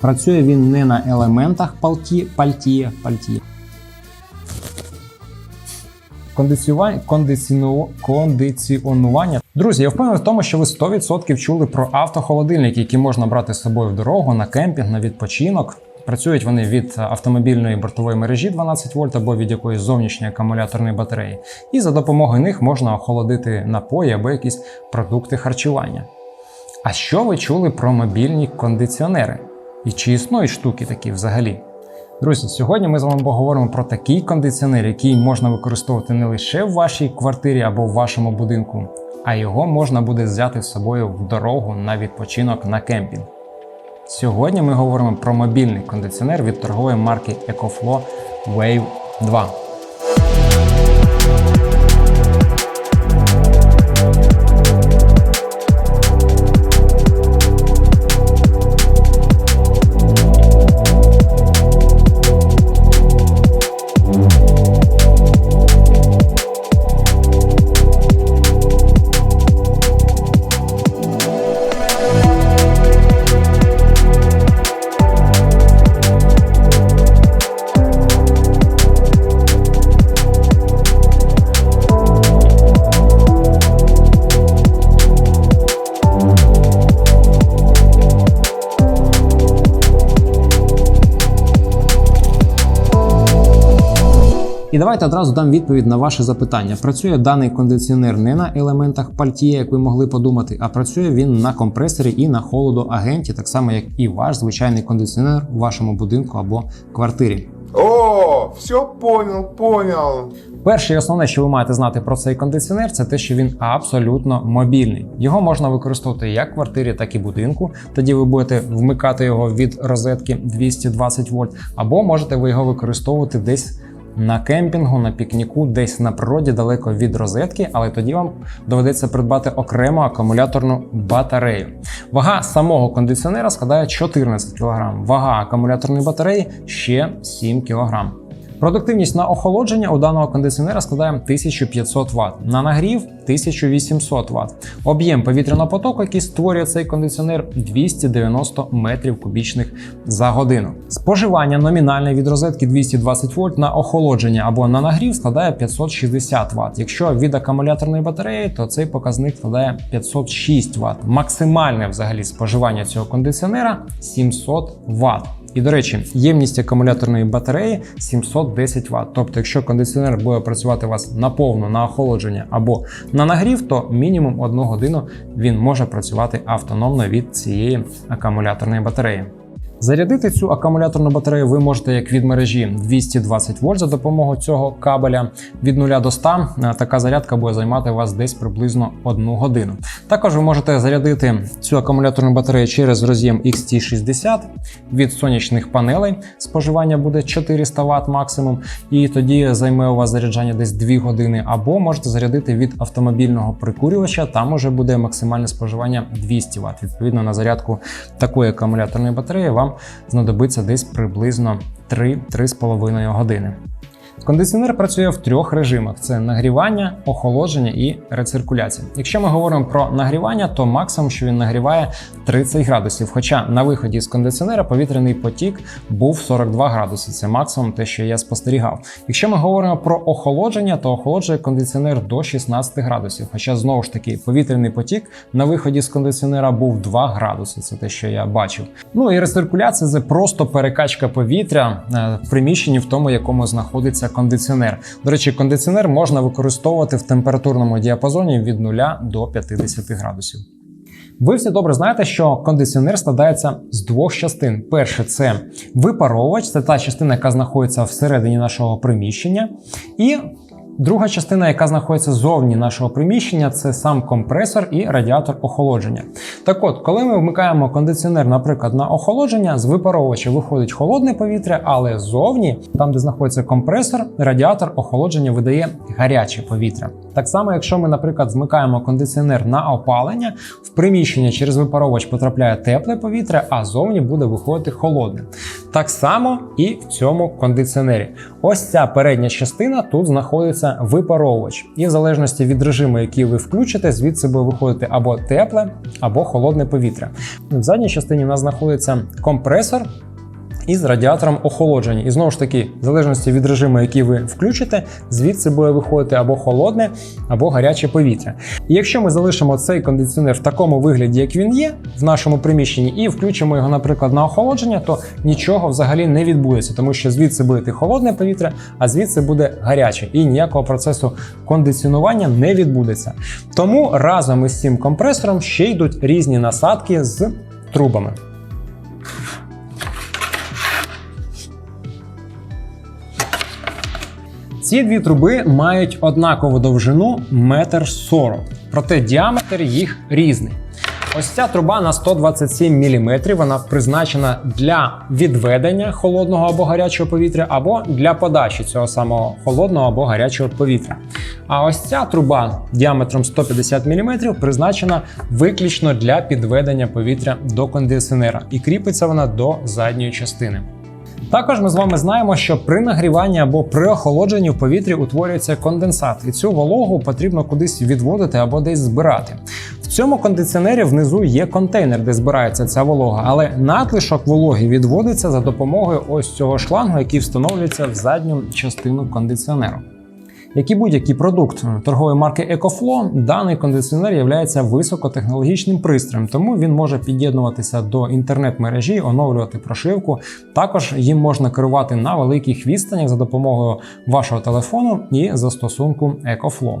Працює він не на елементах пальті, пальті, пальті. Кондиціону, кондиціонування. Друзі, я впевнений в тому, що ви 100% чули про автохолодильники, які можна брати з собою в дорогу, на кемпінг, на відпочинок. Працюють вони від автомобільної бортової мережі 12 вольт або від якоїсь зовнішньої акумуляторної батареї. І за допомогою них можна охолодити напої або якісь продукти харчування. А що ви чули про мобільні кондиціонери? І чи існують штуки такі взагалі? Друзі, сьогодні ми з вами поговоримо про такий кондиціонер, який можна використовувати не лише в вашій квартирі або в вашому будинку, а його можна буде взяти з собою в дорогу на відпочинок на кемпінг. Сьогодні ми говоримо про мобільний кондиціонер від торгової марки EcoFlow Wave 2. І давайте одразу дам відповідь на ваше запитання. Працює даний кондиціонер не на елементах пальтія, як ви могли подумати, а працює він на компресорі і на холодоагенті, так само як і ваш звичайний кондиціонер у вашому будинку або квартирі. О, все понял, понял. Перше і основне, що ви маєте знати про цей кондиціонер, це те, що він абсолютно мобільний. Його можна використовувати як в квартирі, так і будинку. Тоді ви будете вмикати його від розетки 220 вольт, або можете ви його використовувати десь. На кемпінгу, на пікніку, десь на природі далеко від розетки, але тоді вам доведеться придбати окрему акумуляторну батарею. Вага самого кондиціонера складає 14 кг, вага акумуляторної батареї ще 7 кг. Продуктивність на охолодження у даного кондиціонера складає 1500 Вт, на нагрів 1800 Вт. Об'єм повітряного потоку, який створює цей кондиціонер, 290 метрів кубічних за годину. Споживання номінальне від розетки 220 вольт на охолодження або на нагрів складає 560 Вт. Якщо від акумуляторної батареї, то цей показник складає 506 Вт. Максимальне взагалі споживання цього кондиціонера 700 Вт. І, до речі, ємність акумуляторної батареї 710 Вт. Тобто, якщо кондиціонер буде працювати у вас наповну на охолодження або на нагрів, то мінімум одну годину він може працювати автономно від цієї акумуляторної батареї. Зарядити цю акумуляторну батарею ви можете як від мережі 220 вольт за допомогою цього кабеля від 0 до 100. Е, Така зарядка буде займати вас десь приблизно 1 годину. Також ви можете зарядити цю акумуляторну батарею через роз'єм XT60 від сонячних панелей. Споживання буде 400 Вт максимум, і тоді займе у вас заряджання десь 2 години. Або можете зарядити від автомобільного прикурювача. Там уже буде максимальне споживання 200 Вт. Відповідно на зарядку такої акумуляторної батареї вам знадобиться десь приблизно 3-3,5 години. Кондиціонер працює в трьох режимах: це нагрівання, охолодження і рециркуляція. Якщо ми говоримо про нагрівання, то максимум, що він нагріває 30 градусів. Хоча на виході з кондиціонера повітряний потік був 42 градуси. Це максимум те, що я спостерігав. Якщо ми говоримо про охолодження, то охолоджує кондиціонер до 16 градусів. Хоча знову ж таки повітряний потік на виході з кондиціонера був 2 градуси. Це те, що я бачив. Ну і рециркуляція це просто перекачка повітря е, в приміщенні в тому, якому знаходиться кондиціонер. До речі, кондиціонер можна використовувати в температурному діапазоні від 0 до 50 градусів. Ви всі добре знаєте, що кондиціонер складається з двох частин. Перше це випаровувач, це та частина, яка знаходиться всередині нашого приміщення. І Друга частина, яка знаходиться зовні нашого приміщення, це сам компресор і радіатор охолодження. Так от, коли ми вмикаємо кондиціонер, наприклад, на охолодження, з випаровувача виходить холодне повітря, але зовні, там де знаходиться компресор, радіатор охолодження видає гаряче повітря. Так само, якщо ми, наприклад, вмикаємо кондиціонер на опалення, в приміщення через випаровувач потрапляє тепле повітря, а зовні буде виходити холодне. Так само і в цьому кондиціонері. Ось ця передня частина тут знаходиться випаровувач, і в залежності від режиму, який ви включите, звідси буде виходити або тепле, або холодне повітря. В задній частині у нас знаходиться компресор. Із радіатором охолодження. І знову ж таки, в залежності від режиму, який ви включите, звідси буде виходити або холодне, або гаряче повітря. І якщо ми залишимо цей кондиціонер в такому вигляді, як він є, в нашому приміщенні, і включимо його, наприклад, на охолодження, то нічого взагалі не відбудеться, тому що звідси буде йти холодне повітря, а звідси буде гаряче, і ніякого процесу кондиціонування не відбудеться. Тому разом із цим компресором ще йдуть різні насадки з трубами. Ці дві труби мають однакову довжину 1,40 м, проте діаметр їх різний. Ось ця труба на 127 мм, вона призначена для відведення холодного або гарячого повітря, або для подачі цього самого холодного або гарячого повітря. А ось ця труба діаметром 150 мм призначена виключно для підведення повітря до кондиціонера і кріпиться вона до задньої частини. Також ми з вами знаємо, що при нагріванні або при охолодженні в повітрі утворюється конденсат, і цю вологу потрібно кудись відводити або десь збирати. В цьому кондиціонері внизу є контейнер, де збирається ця волога, але надлишок вологи відводиться за допомогою ось цього шлангу, який встановлюється в задню частину кондиціонеру. Як і будь-який продукт торгової марки EcoFlow, даний кондиціонер є високотехнологічним пристроєм, тому він може під'єднуватися до інтернет-мережі, оновлювати прошивку. Також їм можна керувати на великих відстанях за допомогою вашого телефону і застосунку EcoFlow.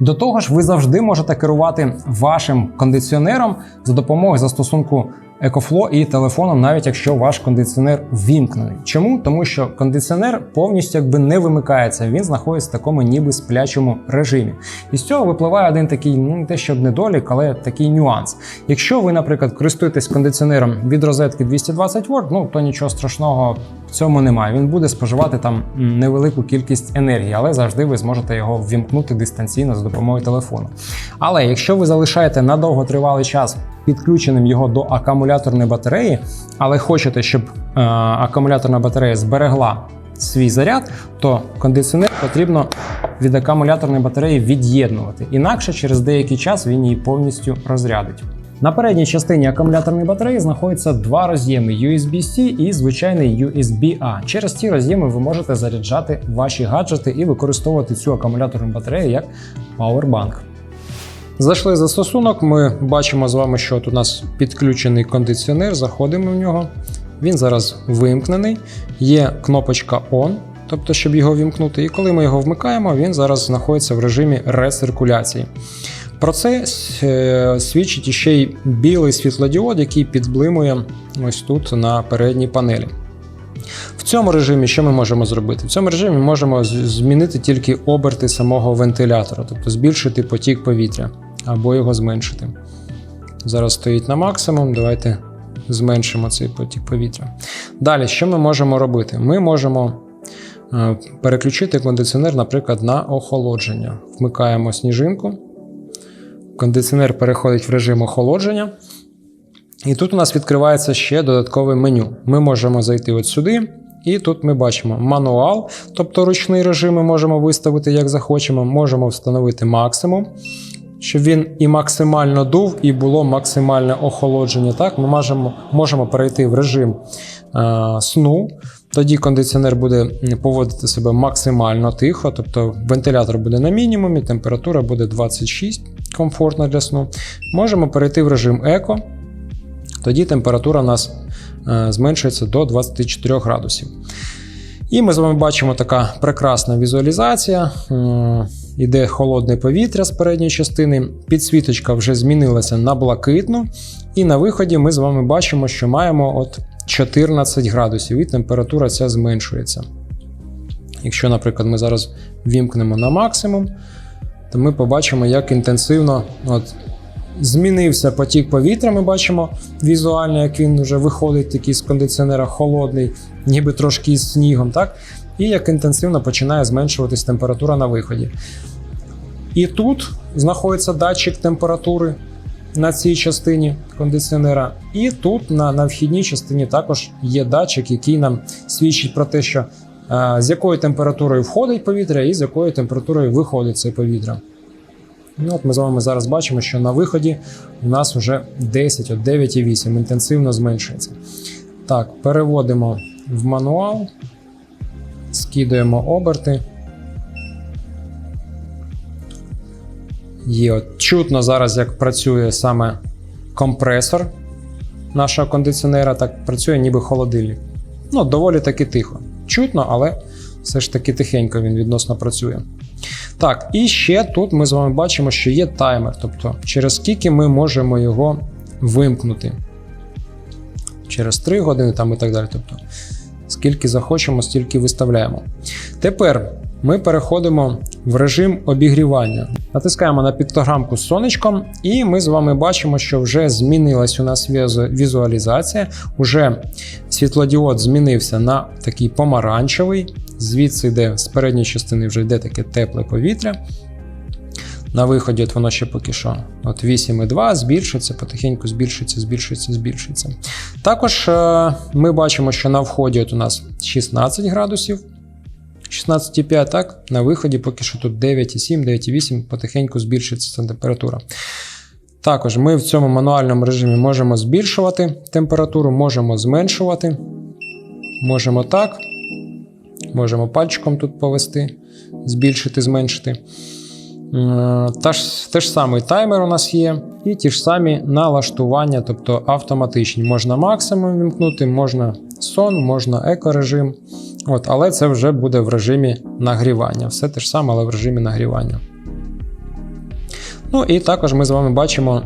До того ж, ви завжди можете керувати вашим кондиціонером за допомогою застосунку EcoFlow і телефоном, навіть якщо ваш кондиціонер ввімкнений. Чому? Тому що кондиціонер повністю якби не вимикається, він знаходиться в такому ніби сплячому режимі. І з цього випливає один такий, ну не те щоб недолік, але такий нюанс. Якщо ви, наприклад, користуєтесь кондиціонером від розетки 220 вольт, ну то нічого страшного в цьому немає. Він буде споживати там невелику кількість енергії, але завжди ви зможете його ввімкнути дистанційно за допомогою телефону. Але якщо ви залишаєте на довготривалий час підключеним його до акумуляторної батареї, але хочете, щоб е, акумуляторна батарея зберегла свій заряд, то кондиціонер потрібно від акумуляторної батареї від'єднувати. Інакше через деякий час він її повністю розрядить. На передній частині акумуляторної батареї знаходяться два роз'єми USB-C і звичайний USB-A. Через ці роз'єми ви можете заряджати ваші гаджети і використовувати цю акумуляторну батарею як Powerbank. Зайшли в застосунок, ми бачимо з вами, що от у нас підключений кондиціонер, заходимо в нього. Він зараз вимкнений. Є кнопочка ON, тобто, щоб його вімкнути. І коли ми його вмикаємо, він зараз знаходиться в режимі рециркуляції. Про це е, свідчить іще й білий світлодіод, який підблимує ось тут на передній панелі. В цьому режимі що ми можемо зробити? В цьому режимі ми можемо змінити тільки оберти самого вентилятора, тобто збільшити потік повітря або його зменшити. Зараз стоїть на максимум. Давайте зменшимо цей потік повітря. Далі, що ми можемо робити? Ми можемо е, переключити кондиціонер, наприклад, на охолодження. Вмикаємо сніжинку. Кондиціонер переходить в режим охолодження. І тут у нас відкривається ще додаткове меню. Ми можемо зайти от сюди, і тут ми бачимо мануал, тобто ручний режим ми можемо виставити як захочемо. Можемо встановити максимум, щоб він і максимально дув, і було максимальне охолодження. Так, ми можемо, можемо перейти в режим е, сну. Тоді кондиціонер буде поводити себе максимально тихо, тобто вентилятор буде на мінімумі, температура буде 26, комфортна для сну. Можемо перейти в режим еко. Тоді температура у нас е, зменшується до 24 градусів. І ми з вами бачимо така прекрасна візуалізація. Іде холодне повітря з передньої частини, підсвіточка вже змінилася на блакитну. І на виході ми з вами бачимо, що маємо от 14 градусів, і температура ця зменшується. Якщо, наприклад, ми зараз вімкнемо на максимум, то ми побачимо, як інтенсивно от, змінився потік повітря. Ми бачимо візуально, як він вже виходить такий з кондиціонера холодний, ніби трошки із снігом, так? І як інтенсивно починає зменшуватись температура на виході. І тут знаходиться датчик температури. на цій частині кондиціонера. І тут на, на вхідній частині також є датчик, який нам свідчить про те, що е, з якою температурою входить повітря і з якою температурою виходить це повітря. Ну, от ми з вами зараз бачимо, що на виході у нас вже 10, от 9,8 інтенсивно зменшується. Так, переводимо в мануал, скидуємо оберти. Є от чутно зараз, як працює саме компресор нашого кондиціонера, так працює ніби холодильник. Ну, доволі таки тихо. Чутно, але все ж таки тихенько він відносно працює. Так, і ще тут ми з вами бачимо, що є таймер, тобто через скільки ми можемо його вимкнути. Через 3 години там і так далі. Тобто, скільки захочемо, стільки виставляємо. Тепер ми переходимо в режим обігрівання. Натискаємо на піктограмку з сонечком, і ми з вами бачимо, що вже змінилась у нас візуалізація. Уже світлодіод змінився на такий помаранчевий. Звідси йде з передньої частини вже йде таке тепле повітря. На виході от воно ще поки що от 8,2 збільшується, потихеньку збільшується, збільшується, збільшується. Також е, ми бачимо, що на вході от у нас 16 градусів, 16,5, так? На виході поки що тут 9,7, 9,8, потихеньку збільшується ця температура. Також ми в цьому мануальному режимі можемо збільшувати температуру, можемо зменшувати. Можемо так. Можемо пальчиком тут повести, збільшити, зменшити. Е, Та ж, те ж самий таймер у нас є, і ті ж самі налаштування, тобто автоматичні. Можна максимум вімкнути, можна сон, можна екорежим. От, але це вже буде в режимі нагрівання. Все те ж саме, але в режимі нагрівання. Ну і також ми з вами бачимо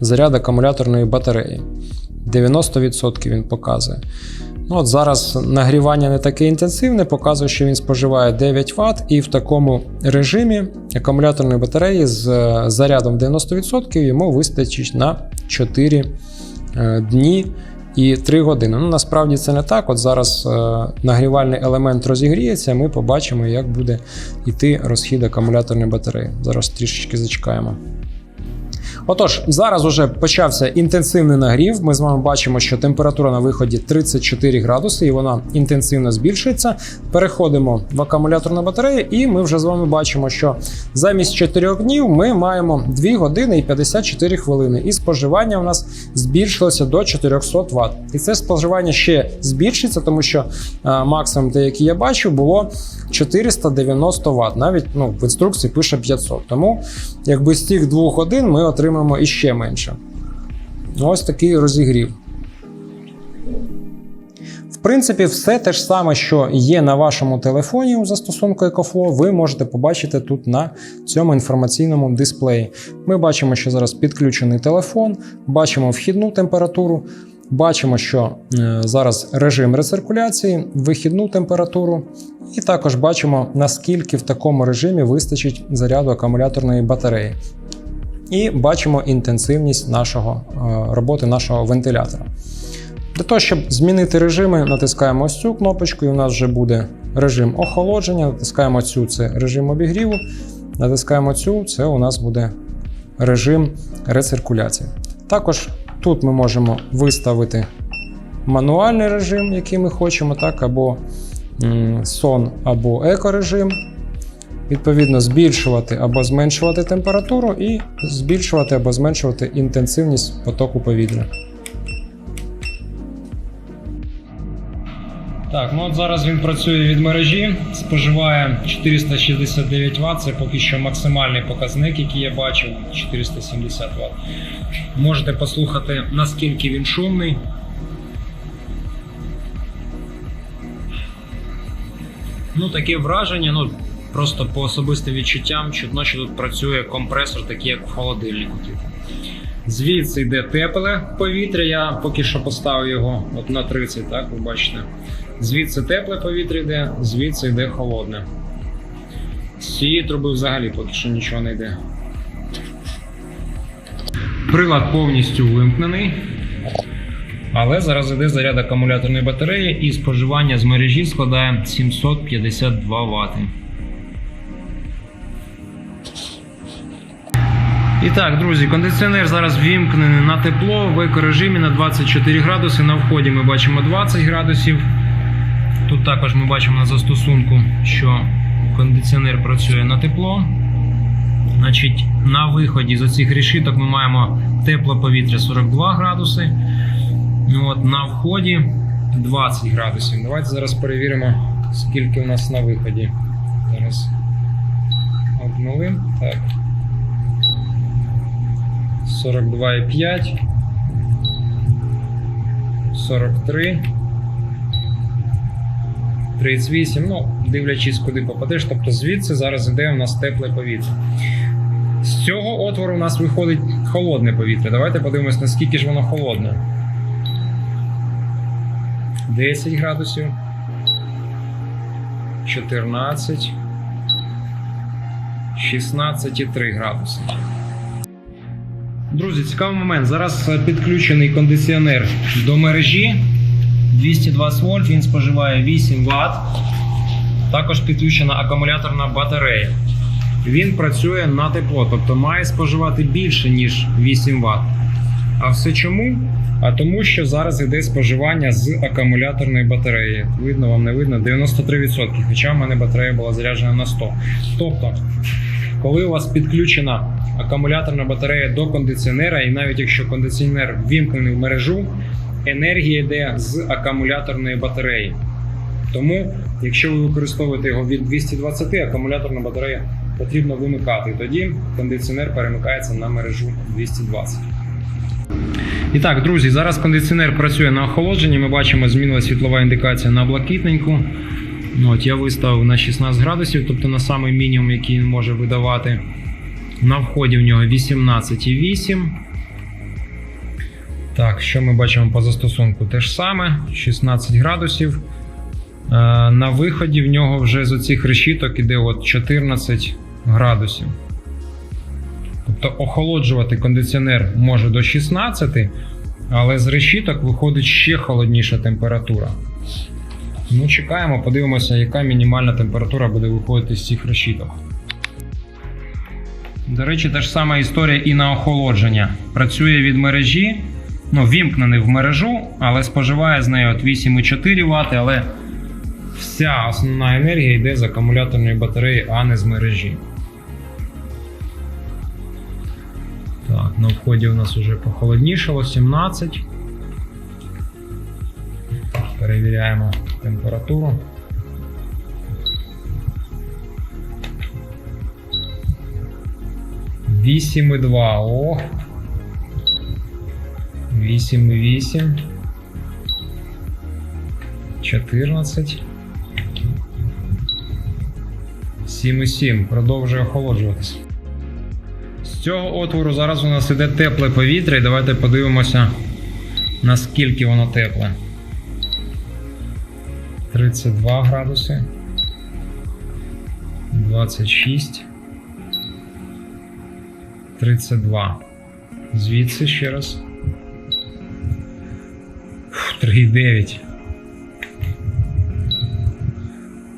заряд акумуляторної батареї. 90% він показує. Ну, от зараз нагрівання не таке інтенсивне, показує, що він споживає 9 Вт, і в такому режимі акумуляторної батареї з е, зарядом 90% йому вистачить на 4 е, дні і 3 години. Ну, насправді це не так. От зараз е, нагрівальний елемент розігріється, ми побачимо, як буде йти розхід акумуляторної батареї. Зараз трішечки зачекаємо. Отож, зараз уже почався інтенсивний нагрів. Ми з вами бачимо, що температура на виході 34 градуси, і вона інтенсивно збільшується. Переходимо в акумуляторну батарею, і ми вже з вами бачимо, що замість 4 днів ми маємо 2 години і 54 хвилини. І споживання у нас збільшилося до 400 Вт. І це споживання ще збільшиться, тому що е, максимум, те, який я бачу, було 490 Вт. Навіть ну, в інструкції пише 500. Тому якби з цих двох годин ми отримаємо іще менше. Ось такий розігрів. В принципі, все те ж саме, що є на вашому телефоні у застосунку EcoFlow, ви можете побачити тут на цьому інформаційному дисплеї. Ми бачимо, що зараз підключений телефон, бачимо вхідну температуру, бачимо, що е, зараз режим рециркуляції, вихідну температуру, і також бачимо, наскільки в такому режимі вистачить заряду акумуляторної батареї. І бачимо інтенсивність нашого е, роботи нашого вентилятора. Для того, щоб змінити режими, натискаємо ось цю кнопочку, і у нас вже буде режим охолодження. Натискаємо цю це режим обігріву. Натискаємо цю, це у нас буде режим рециркуляції. Також тут ми можемо виставити мануальний режим, який ми хочемо, так, або сон, або екорежим. Відповідно, збільшувати або зменшувати температуру і збільшувати або зменшувати інтенсивність потоку повітря. Так, ну от зараз він працює від мережі, споживає 469 Вт. Це поки що максимальний показник, який я бачив 470 Вт. Можете послухати, наскільки він шумний. Ну, таке враження, ну просто по особистим відчуттям, чутно, що тут працює компресор, такий як в холодильнику. Типу. Звідси йде тепле повітря. Я поки що поставив його от на 30, так, ви бачите. Звідси тепле повітря йде, звідси йде холодне. З цієї труби взагалі поки що нічого не йде. Прилад повністю вимкнений. Але зараз йде заряд акумуляторної батареї і споживання з мережі складає 752 Вт. І так, друзі, кондиціонер зараз вімкнений на тепло в екорежимі на 24 градуси. На вході ми бачимо 20 градусів. Тут також ми бачимо на застосунку, що кондиціонер працює на тепло. Значить, на виході з оцих решіток ми маємо тепле повітря 42 градуси. От, на вході 20 градусів. Давайте зараз перевіримо, скільки у нас на виході. Зараз обнулим. Так. 42,5. 43. 38. Ну, дивлячись, куди попадеш. Тобто звідси зараз іде у нас тепле повітря. З цього отвору у нас виходить холодне повітря. Давайте подивимось, наскільки ж воно холодне. 10 градусів. 14. 16,3 градуси. Друзі, цікавий момент. Зараз підключений кондиціонер до мережі 220 вольт, він споживає 8 Вт. Також підключена акумуляторна батарея. Він працює на тепло, тобто має споживати більше, ніж 8 Вт. А все чому? А тому, що зараз йде споживання з акумуляторної батареї. Видно вам не видно 93%, хоча в мене батарея була заряджена на 100. Тобто, коли у вас підключена акумуляторна батарея до кондиціонера, і навіть якщо кондиціонер ввімкнений в мережу, енергія йде з акумуляторної батареї. Тому, якщо ви використовуєте його від 220, акумуляторна батарея потрібно вимикати. Тоді кондиціонер перемикається на мережу 220. І так, друзі, зараз кондиціонер працює на охолодженні. Ми бачимо, змінила світлова індикація на блакитненьку. Ну, От, я виставив на 16 градусів, тобто на самий мінімум, який він може видавати. На вході в нього 18,8. Так, що ми бачимо по застосунку? Те ж саме, 16 градусів. Е, На виході в нього вже з оцих решіток іде от 14 градусів. Тобто охолоджувати кондиціонер може до 16, але з решіток виходить ще холодніша температура. Ну, чекаємо, подивимося, яка мінімальна температура буде виходити з цих решіток. До речі, та ж сама історія і на охолодження. Працює від мережі, ну, вімкнений в мережу, але споживає з нею от 8,4 Вт, але вся основна енергія йде з акумуляторної батареї, а не з мережі. Так, на вході у нас вже похолоднішало 17. Перевіряємо температуру. Вісім і два. О. Вісім і вісім. Чотирнадцять. Сім і сім. Продовжує охолоджуватися. З цього отвору зараз у нас іде тепле повітря, і давайте подивимося, наскільки воно тепле. 32 градуси. 26. 32. Звідси ще раз. Фу, 3,9.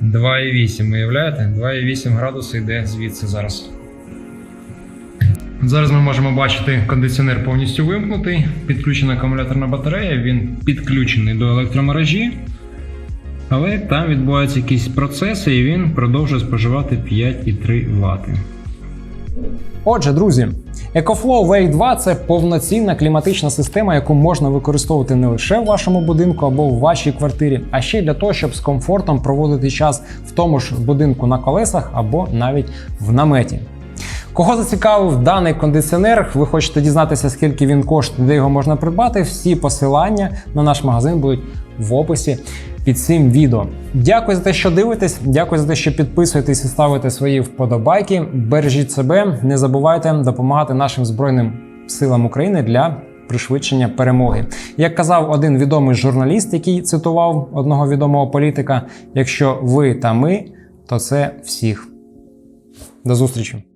2,8. Уявляєте? 2,8 градуси йде звідси зараз. Зараз ми можемо бачити, кондиціонер повністю вимкнутий, підключена акумуляторна батарея, він підключений до електромережі, але там відбуваються якісь процеси і він продовжує споживати 5,3 Вт. Отже, друзі, EcoFlow Wave 2 це повноцінна кліматична система, яку можна використовувати не лише в вашому будинку або в вашій квартирі, а ще й для того, щоб з комфортом проводити час в тому ж будинку на колесах або навіть в наметі. Кого зацікавив даний кондиціонер, ви хочете дізнатися, скільки він коштує, де його можна придбати. Всі посилання на наш магазин будуть в описі під цим відео. Дякую за те, що дивитесь. Дякую за те, що підписуєтесь і ставите свої вподобайки. Бережіть себе, не забувайте допомагати нашим збройним силам України для пришвидшення перемоги. Як казав один відомий журналіст, який цитував одного відомого політика: якщо ви та ми, то це всіх. До зустрічі!